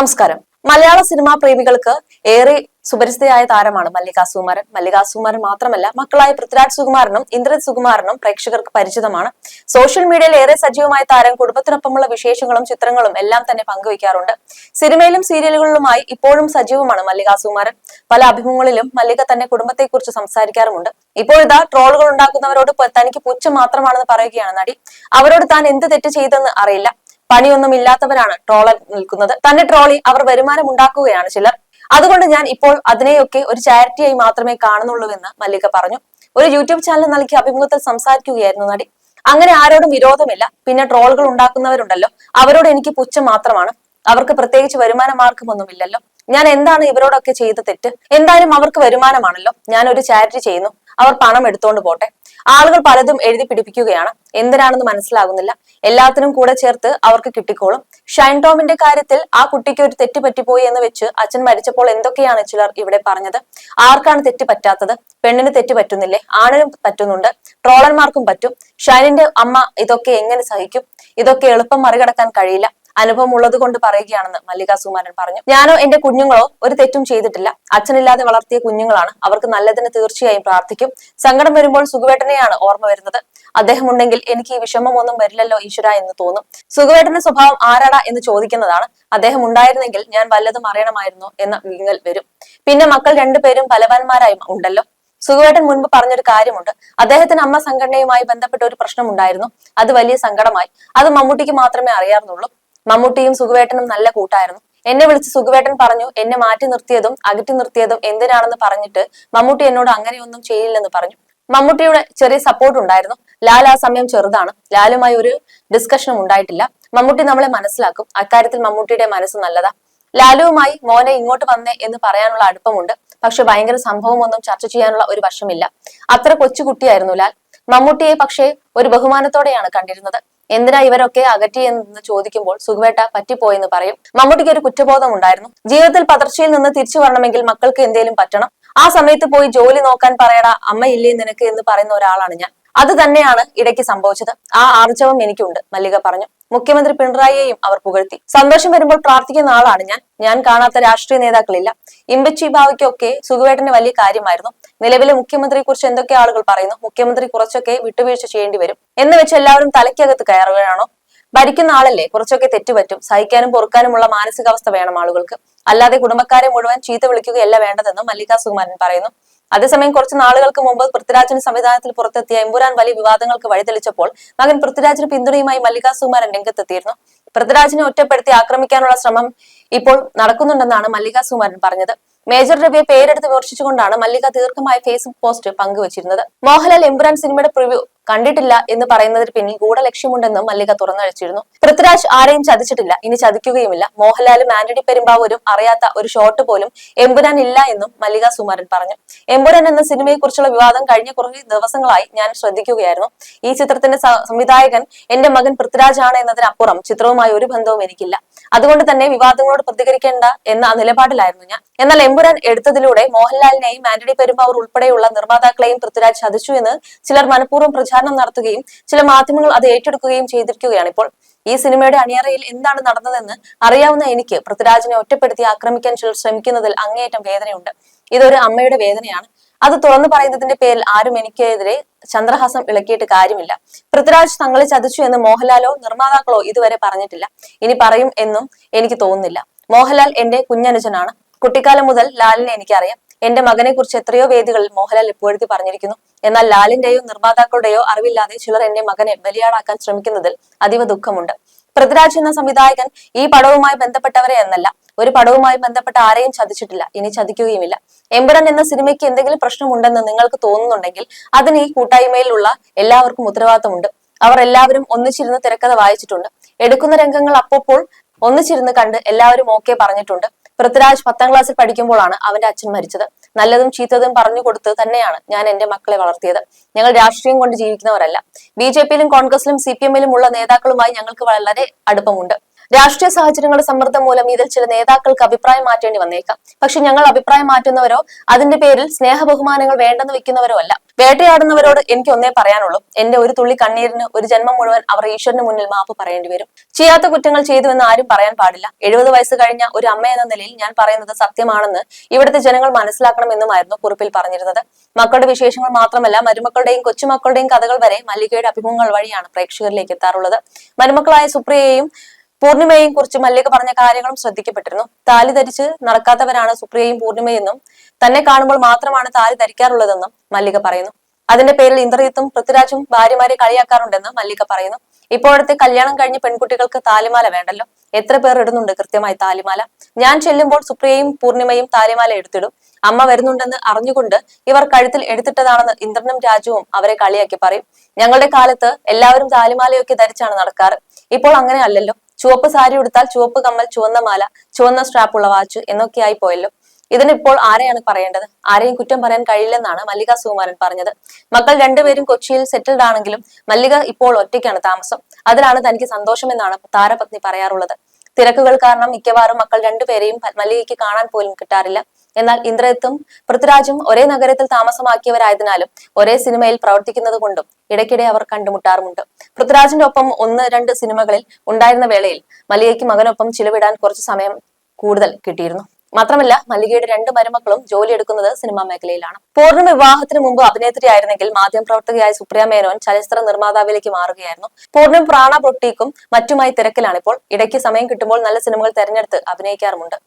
നമസ്കാരം. മലയാള സിനിമാ പ്രേമികൾക്ക് ഏറെ സുപരിചിതയായ താരമാണ് മല്ലിക സുകുമാരൻ. മല്ലിക സുകുമാരൻ മാത്രമല്ല മക്കളായ പൃഥ്വിരാജ് സുകുമാരനും ഇന്ദ്രജിത് സുകുമാരനും പ്രേക്ഷകർക്ക് പരിചിതമാണ്. സോഷ്യൽ മീഡിയയിൽ ഏറെ സജീവമായ താരം കുടുംബത്തിനൊപ്പമുള്ള വിശേഷങ്ങളും ചിത്രങ്ങളും എല്ലാം തന്നെ പങ്കുവയ്ക്കാറുണ്ട്. സിനിമയിലും സീരിയലുകളിലുമായി ഇപ്പോഴും സജീവമാണ് മല്ലിക സുകുമാരൻ. പല അഭിമുഖങ്ങളിലും മല്ലിക തന്നെ കുടുംബത്തെക്കുറിച്ച് സംസാരിക്കാറുമുണ്ട്. ഇപ്പോഴിതാ ട്രോളുകൾ ഉണ്ടാക്കുന്നവരോട് തനിക്ക് പുച്ഛം മാത്രമാണെന്ന് പറയുകയാണ് നടി. അവരോട് താൻ എന്ത് തെറ്റ് ചെയ്തെന്ന് അറിയില്ല. പണിയൊന്നും ഇല്ലാത്തവരാണ് ട്രോളർ നിൽക്കുന്നത്. തന്നെ ട്രോളി അവർ വരുമാനം ഉണ്ടാക്കുകയാണ് ചിലർ. അതുകൊണ്ട് ഞാൻ ഇപ്പോൾ അതിനെയൊക്കെ ഒരു ചാരിറ്റിയായി മാത്രമേ കാണുന്നുള്ളൂവെന്ന് മല്ലിക പറഞ്ഞു. ഒരു യൂട്യൂബ് ചാനൽ നൽകിയ അഭിമുഖത്തിൽ സംസാരിക്കുകയായിരുന്നു നടി. അങ്ങനെ ആരോടും വിരോധമില്ല. പിന്നെ ട്രോളുകൾ ഉണ്ടാക്കുന്നവരുണ്ടല്ലോ. അവരോട് എനിക്ക് പുച്ഛം മാത്രമാണ്. അവർക്ക് പ്രത്യേകിച്ച് വരുമാന മാർഗമൊന്നുമില്ലല്ലോ. ഞാൻ എന്താണ് ഇവരോടൊക്കെ ചെയ്ത തെറ്റ്? എന്തായാലും അവർക്ക് വരുമാനമാണല്ലോ. ഞാൻ ഒരു ചാരിറ്റി ചെയ്യുന്നു. അവർ പണം എടുത്തോണ്ട് പോട്ടെ. ആളുകൾ പലതും എഴുതി പിടിപ്പിക്കുകയാണ്. എന്തിനാണെന്ന് മനസ്സിലാകുന്നില്ല. എല്ലാത്തിനും കൂടെ ചേർത്ത് അവർക്ക് കിട്ടിക്കോളും. ഷൈൻ ടോമിന്റെ കാര്യത്തിൽ ആ കുട്ടിക്ക് ഒരു തെറ്റ് പറ്റിപ്പോയി എന്ന് വെച്ച് അച്ഛൻ മരിച്ചപ്പോൾ എന്തൊക്കെയാണ് ചിലർ ഇവിടെ പറഞ്ഞത്? ആർക്കാണ് തെറ്റ് പറ്റാത്തത്? പെണ്ണിന് തെറ്റ് പറ്റുന്നില്ലേ? ആണിനും പറ്റുന്നുണ്ട്. ട്രോളന്മാർക്കും പറ്റും. ഷൈനിന്റെ അമ്മ ഇതൊക്കെ എങ്ങനെ സഹിക്കും? ഇതൊക്കെ എളുപ്പം മറികടക്കാൻ കഴിയില്ല. അനുഭവം ഉള്ളത് കൊണ്ട് പറയുകയാണെന്ന് മല്ലിക സുമാരൻ പറഞ്ഞു. ഞാനോ എന്റെ കുഞ്ഞുങ്ങളോ ഒരു തെറ്റും ചെയ്തിട്ടില്ല. അച്ഛനില്ലാതെ വളർത്തിയ കുഞ്ഞുങ്ങളാണ് അവർക്ക് നല്ലതിന് തീർച്ചയായും പ്രാർത്ഥിക്കും. സങ്കടം വരുമ്പോൾ സുഖവേട്ടനെയാണ് ഓർമ്മ വരുന്നത്. അദ്ദേഹം ഉണ്ടെങ്കിൽ എനിക്ക് ഈ വിഷമമൊന്നും വരില്ലല്ലോ ഈശ്വര എന്ന് തോന്നും. സുഖവേട്ടന്റെ സ്വഭാവം ആരാടാ എന്ന് ചോദിക്കുന്നതാണ്. അദ്ദേഹം ഉണ്ടായിരുന്നെങ്കിൽ ഞാൻ വല്ലതും അറിയണമായിരുന്നു എന്ന വിങ്ങൽ വരും. പിന്നെ മക്കൾ രണ്ടുപേരും ബലവാന്മാരായി ഉണ്ടല്ലോ. സുഖവേട്ടൻ മുൻപ് പറഞ്ഞൊരു കാര്യമുണ്ട്. അദ്ദേഹത്തിന് അമ്മ സംഘടനയുമായി ബന്ധപ്പെട്ട ഒരു പ്രശ്നം ഉണ്ടായിരുന്നു അത് വലിയ സങ്കടമായി. അത് മമ്മൂട്ടിക്ക് മാത്രമേ അറിയാറുള്ളൂ. മമ്മൂട്ടിയും സുഖവേട്ടനും നല്ല കൂട്ടായിരുന്നു. എന്നെ വിളിച്ച് സുഖവേട്ടൻ പറഞ്ഞു എന്നെ മാറ്റി നിർത്തിയതും അകറ്റി നിർത്തിയതും എന്തിനാണെന്ന് പറഞ്ഞിട്ട് മമ്മൂട്ടി എന്നോട് അങ്ങനെയൊന്നും ചെയ്യില്ലെന്ന് പറഞ്ഞു. മമ്മൂട്ടിയുടെ ചെറിയ സപ്പോർട്ട് ഉണ്ടായിരുന്നു. ലാൽ ആ സമയം ചെറുതാണ്. ലാലുമായി ഒരു ഡിസ്കഷനും ഉണ്ടായിട്ടില്ല. മമ്മൂട്ടി നമ്മളെ മനസ്സിലാക്കും. അക്കാര്യത്തിൽ മമ്മൂട്ടിയുടെ മനസ്സ് നല്ലതാ. ലാലുവുമായി മോനെ ഇങ്ങോട്ട് വന്നേ എന്ന് പറയാനുള്ള അടുപ്പമുണ്ട്. പക്ഷെ ഭയങ്കര സംഭവമൊന്നും ചർച്ച ചെയ്യാനുള്ള ഒരു വശമില്ല. അത്ര കൊച്ചുകുട്ടിയായിരുന്നു ലാൽ. മമ്മൂട്ടിയെ പക്ഷേ ഒരു ബഹുമാനത്തോടെയാണ് കണ്ടിരുന്നത്. എന്തിനാ ഇവരൊക്കെ അകറ്റി എന്ന് ചോദിക്കുമ്പോൾ സുഖവേട്ട പറ്റിപ്പോയെന്ന് പറയും. മമ്മൂട്ടിക്ക് ഒരു കുറ്റബോധം ഉണ്ടായിരുന്നു. ജീവിതത്തിൽ പതർച്ചയിൽ നിന്ന് തിരിച്ചു വരണമെങ്കിൽ മക്കൾക്ക് എന്തേലും പറ്റണം. ആ സമയത്ത് പോയി ജോലി നോക്കാൻ പറയടാ അമ്മയില്ലേ നിനക്ക് എന്ന് പറയുന്ന ഒരാളാണ് ഞാൻ. അത് തന്നെയാണ് ഇടയ്ക്ക് സംഭവിച്ചത്. ആ ആർജവം എനിക്കുണ്ട് മല്ലിക പറഞ്ഞു. മുഖ്യമന്ത്രി പിണറായിയെയും അവർ പുകഴ്ത്തി. സന്തോഷം വരുമ്പോൾ പ്രാർത്ഥിക്കുന്ന ആളാണ് ഞാൻ. ഞാൻ കാണാത്ത രാഷ്ട്രീയ നേതാക്കളില്ല. ഇമ്പച്ചി ഭാവിക്കൊക്കെ സുഖവേട്ടന് വലിയ കാര്യമായിരുന്നു. നിലവിലെ മുഖ്യമന്ത്രിയെ കുറിച്ച് എന്തൊക്കെ ആളുകൾ പറയുന്നു? മുഖ്യമന്ത്രി കുറച്ചൊക്കെ വിട്ടുവീഴ്ച ചെയ്യേണ്ടി വരും. എന്ന് വെച്ച് എല്ലാവരും തലയ്ക്കകത്ത് കയറുകയാണോ? ഭരിക്കുന്ന ആളല്ലേ കുറച്ചൊക്കെ തെറ്റുപറ്റും സഹിക്കാനും പൊറുക്കാനുമുള്ള മാനസികാവസ്ഥ വേണം ആളുകൾക്ക്. അല്ലാതെ കുടുംബക്കാരെ മുഴുവൻ ചീത്ത വിളിക്കുകയല്ല വേണ്ടതെന്നും മല്ലികാ സുകുമാരൻ പറയുന്നു. അതേസമയം കുറച്ച് നാളുകൾക്ക് മുമ്പ് പൃഥ്വിരാജിന് സംവിധാനത്തിൽ പുറത്തെത്തിയ എമ്പുരാൻ വലിയ വിവാദങ്ങൾക്ക് വഴിതെളിച്ചപ്പോൾ മകൻ പൃഥ്വിരാജിന് പിന്തുണയുമായി മല്ലിക സുകുമാരൻ രംഗത്തെത്തിയിരുന്നു. പൃഥ്വിരാജിനെ ഒറ്റപ്പെടുത്തി ആക്രമിക്കാനുള്ള ശ്രമം ഇപ്പോൾ നടക്കുന്നുണ്ടെന്നാണ് മല്ലിക സുകുമാരൻ പറഞ്ഞത്. മേജർ രവിയെ പേരെടുത്ത് വിമർശിച്ചുകൊണ്ടാണ് മല്ലിക ദീർഘമായ ഫേസ്ബുക്ക് പോസ്റ്റ് പങ്കുവച്ചിരുന്നത്. മോഹൻലാൽ എമ്പുരാൻ സിനിമയുടെ പ്രിവ്യൂ കണ്ടിട്ടില്ല എന്ന് പറയുന്നതിന് പിന്നിൽ ഗൂഢലക്ഷ്യമുണ്ടെന്നും മല്ലിക തുറന്നഴിച്ചിരുന്നു പൃഥ്വിരാജ് ആരെയും ചതിച്ചിട്ടില്ല ഇനി ചതിക്കുകയുമില്ല. മോഹൻലാലും ആന്റണി പെരുമ്പാവൂരും അറിയാത്ത ഒരു ഷോട്ട് പോലും എമ്പുരാൻ ഇല്ല എന്നും മല്ലിക സുമാരൻ പറഞ്ഞു. എമ്പുരാൻ എന്ന സിനിമയെ കുറിച്ചുള്ള വിവാദം കഴിഞ്ഞ കുറേ ദിവസങ്ങളായി ഞാൻ ശ്രദ്ധിക്കുകയായിരുന്നു. ഈ ചിത്രത്തിന്റെ സംവിധായകൻ എന്റെ മകൻ പൃഥ്വിരാജ് ആണ് എന്നതിനപ്പുറം ചിത്രവുമായി ഒരു ബന്ധവും എനിക്കില്ല. അതുകൊണ്ട് തന്നെ വിവാദങ്ങളോട് പ്രതികരിക്കേണ്ട എന്ന നിലപാടിലായിരുന്നു ഞാൻ. എന്നാൽ എമ്പുരാൻ എടുത്തതിലൂടെ മോഹൻലാലിനെയും ആന്റണി പെരുമ്പാവൂർ ഉൾപ്പെടെയുള്ള നിർമ്മാതാക്കളെയും പൃഥ്വിരാജ് ചതിച്ചു എന്ന് ചിലർ മനഃപൂർവം പ്രചാരണം നടത്തുകയും ചില മാധ്യമങ്ങൾ അത് ഏറ്റെടുക്കുകയും ചെയ്തിരിക്കുകയാണ് ഇപ്പോൾ. ഈ സിനിമയുടെ അണിയറയിൽ എന്താണ് നടന്നതെന്ന് അറിയാവുന്ന എനിക്ക് പൃഥ്വിരാജിനെ ഒറ്റപ്പെടുത്തി ആക്രമിക്കാൻ ചിലർ ശ്രമിക്കുന്നതിൽ അങ്ങേയറ്റം വേദനയുണ്ട്. ഇതൊരു അമ്മയുടെ വേദനയാണ്. അത് തുറന്നു പറയുന്നതിന്റെ പേരിൽ ആരും എനിക്കെതിരെ ചന്ദ്രഹാസം ഇളക്കിയിട്ട് കാര്യമില്ല. പൃഥ്വിരാജ് തങ്ങളെ ചതിച്ചു എന്ന് മോഹൻലാലോ നിർമ്മാതാക്കളോ ഇതുവരെ പറഞ്ഞിട്ടില്ല. ഇനി പറയും എന്നും എനിക്ക് തോന്നുന്നില്ല. മോഹൻലാൽ എന്റെ കുഞ്ഞനുജനാണ്. കുട്ടിക്കാലം മുതൽ ലാലിനെ എനിക്കറിയാം. എന്റെ മകനെ കുറിച്ച് എത്രയോ വേദികളിൽ മോഹൻലാൽ ഇപ്പോഴത്തെ പറഞ്ഞിരിക്കുന്നു. എന്നാൽ ലാലിന്റെയോ നിർമ്മാതാക്കളുടെയോ അറിവില്ലാതെ ചിലർ എന്റെ മകനെ ബലിയാടാക്കാൻ ശ്രമിക്കുന്നതിൽ അതീവ ദുഃഖമുണ്ട്. പൃഥ്വിരാജ് എന്ന സംവിധായകൻ ഈ പടവുമായി ബന്ധപ്പെട്ടവരെ എന്നല്ല. ഒരു പടവുമായി ബന്ധപ്പെട്ട ആരെയും ചതിച്ചിട്ടില്ല. ഇനി ചതിക്കുകയുമില്ല. എംബിഡൻ എന്ന സിനിമയ്ക്ക് എന്തെങ്കിലും പ്രശ്നമുണ്ടെന്ന് നിങ്ങൾക്ക് തോന്നുന്നുണ്ടെങ്കിൽ അതിന് ഈ കൂട്ടായ്മയിലുള്ള എല്ലാവർക്കും ഉത്തരവാദിത്തമുണ്ട്. അവർ എല്ലാവരും ഒന്നിച്ചിരുന്ന് തിരക്കഥ വായിച്ചിട്ടുണ്ട്. എടുക്കുന്ന രംഗങ്ങൾ അപ്പോൾ ഒന്നിച്ചിരുന്ന് കണ്ട് എല്ലാവരും ഓക്കെ പറഞ്ഞിട്ടുണ്ട്. പൃഥ്വിരാജ് പത്താം ക്ലാസ്സിൽ പഠിക്കുമ്പോഴാണ് അവന്റെ അച്ഛൻ മരിച്ചത്. നല്ലതും ചീത്തതും പറഞ്ഞു കൊടുത്ത് തന്നെയാണ് ഞാൻ എന്റെ മക്കളെ വളർത്തിയത്. ഞങ്ങൾ രാഷ്ട്രീയം കൊണ്ട് ജീവിക്കുന്നവരല്ല. ബി ജെ പിയിലും കോൺഗ്രസിലും സി പി എമ്മിലും ഉള്ള നേതാക്കളുമായി ഞങ്ങൾക്ക് വളരെ അടുപ്പമുണ്ട്. രാഷ്ട്രീയ സാഹചര്യങ്ങളുടെ സമ്മർദ്ദം മൂലം ഇതിൽ ചില നേതാക്കൾക്ക് അഭിപ്രായം മാറ്റേണ്ടി വന്നേക്കാം. പക്ഷെ ഞങ്ങൾ അഭിപ്രായം മാറ്റുന്നവരോ അതിന്റെ പേരിൽ സ്നേഹ ബഹുമാനങ്ങൾ വേണ്ടെന്ന് വെക്കുന്നവരോ അല്ല. വേട്ടയാടുന്നവരോട് എനിക്ക് ഒന്നേ പറയാനുള്ളൂ. എന്റെ ഒരു തുള്ളി കണ്ണീരിന് ഒരു ജന്മം മുഴുവൻ അവർ ഈശ്വരന് മുന്നിൽ മാപ്പ് പറയേണ്ടി വരും. ചെയ്യാത്ത കുറ്റങ്ങൾ ചെയ്തുവെന്ന് ആരും പറയാൻ പാടില്ല. എഴുപത് വയസ്സ് കഴിഞ്ഞ ഒരു അമ്മ എന്ന നിലയിൽ ഞാൻ പറയുന്നത് സത്യമാണെന്ന് ഇവിടുത്തെ ജനങ്ങൾ മനസ്സിലാക്കണമെന്നുമായിരുന്നു കുറിപ്പിൽ പറഞ്ഞിരുന്നത്. മക്കളുടെ വിശേഷങ്ങൾ മാത്രമല്ല മരുമക്കളുടെയും കൊച്ചുമക്കളുടെയും കഥകൾ വരെ മല്ലികയുടെ അഭിമുഖങ്ങൾ വഴിയാണ് പ്രേക്ഷകരിലേക്ക് എത്താറുള്ളത്. മരുമക്കളായ സുപ്രിയയെയും പൂർണിമയെയും കുറിച്ച് മല്ലിക പറഞ്ഞ കാര്യങ്ങളും ശ്രദ്ധിക്കപ്പെട്ടിരുന്നു. താലി ധരിച്ച് നടക്കാത്തവരാണ് സുപ്രിയയും പൂർണിമയെന്നും തന്നെ കാണുമ്പോൾ മാത്രമാണ് താലി ധരിക്കാറുള്ളതെന്നും മല്ലിക പറയുന്നു. അതിന്റെ പേരിൽ ഇന്ദ്രജിത്തും പൃഥ്വിരാജും ഭാര്യമാരെ കളിയാക്കാറുണ്ടെന്ന് മല്ലിക പറയുന്നു. ഇപ്പോഴത്തെ കല്യാണം കഴിഞ്ഞ പെൺകുട്ടികൾക്ക് താലിമാല വേണ്ടല്ലോ? എത്ര പേർ ഇടുന്നുണ്ട് കൃത്യമായി താലിമാല? ഞാൻ ചെല്ലുമ്പോൾ സുപ്രിയയും പൂർണിമയും താലിമാല എടുത്തിടും. അമ്മ വരുന്നുണ്ടെന്ന് അറിഞ്ഞുകൊണ്ട് ഇവർ കഴുത്തിൽ എടുത്തിട്ടതാണെന്ന് ഇന്ദ്രനും രാജുവും അവരെ കളിയാക്കി പറയും. ഞങ്ങളുടെ കാലത്ത് എല്ലാവരും താലിമാലയൊക്കെ ധരിച്ചാണ് നടക്കാറ്. ഇപ്പോൾ അങ്ങനെ അല്ലല്ലോ. ചുവപ്പ് സാരി ഉടുത്താൽ ചുവപ്പ് കമ്മൽ ചുവന്ന മാല ചുവന്ന സ്ട്രാപ്പ് ഉള്ള വാച്ച് എന്നൊക്കെയായി പോയല്ലോ. ഇതിനിപ്പോൾ ആരെയാണ് പറയേണ്ടത്? ആരെയും കുറ്റം പറയാൻ കഴിയില്ലെന്നാണ് മല്ലിക സുകുമാരൻ പറഞ്ഞത്. മക്കൾ രണ്ടുപേരും കൊച്ചിയിൽ സെറ്റിൽഡ് ആണെങ്കിലും മല്ലിക ഇപ്പോൾ ഒറ്റയ്ക്കാണ് താമസം. അതിലാണ് തനിക്ക് സന്തോഷമെന്നാണ് താരപത്നി പറയാറുള്ളത്. തിരക്കുകൾ കാരണം മിക്കവാറും മക്കൾ രണ്ടുപേരെയും മല്ലികയ്ക്ക് കാണാൻ പോലും കിട്ടാറില്ല. എന്നാൽ ഇന്ദ്രയത്തും പൃഥ്വിരാജും ഒരേ നഗരത്തിൽ താമസമാക്കിയവരായതിനാലും ഒരേ സിനിമയിൽ പ്രവർത്തിക്കുന്നത് കൊണ്ടും ഇടയ്ക്കിടെ അവർ കണ്ടുമുട്ടാറുമുണ്ട്. പൃഥ്വിരാജിന്റെ ഒപ്പം ഒന്ന് രണ്ട് സിനിമകളിൽ ഉണ്ടായിരുന്ന വേളയിൽ മല്ലികയ്ക്ക് മകനൊപ്പം ചിലവിടാൻ കുറച്ച് സമയം കൂടുതൽ കിട്ടിയിരുന്നു. മാത്രമല്ല മല്ലികയുടെ രണ്ട് മരുമക്കളും ജോലിയെടുക്കുന്നത് സിനിമാ മേഖലയിലാണ്. പൂർണ വിവാഹത്തിന് മുമ്പ് അഭിനേത്രിയായിരുന്നെങ്കിൽ മാധ്യമപ്രവർത്തകയായ സുപ്രിയ മേനോൻ ചലച്ചിത്ര നിർമ്മാതാവിലേക്ക് മാറുകയായിരുന്നു. പൂർണം പ്രാണ പൊട്ടിക്കും മറ്റുമായി തിരക്കിലാണിപ്പോൾ. ഇടയ്ക്ക് സമയം കിട്ടുമ്പോൾ നല്ല സിനിമകൾ തെരഞ്ഞെടുത്ത് അഭിനയിക്കാറുമുണ്ട്.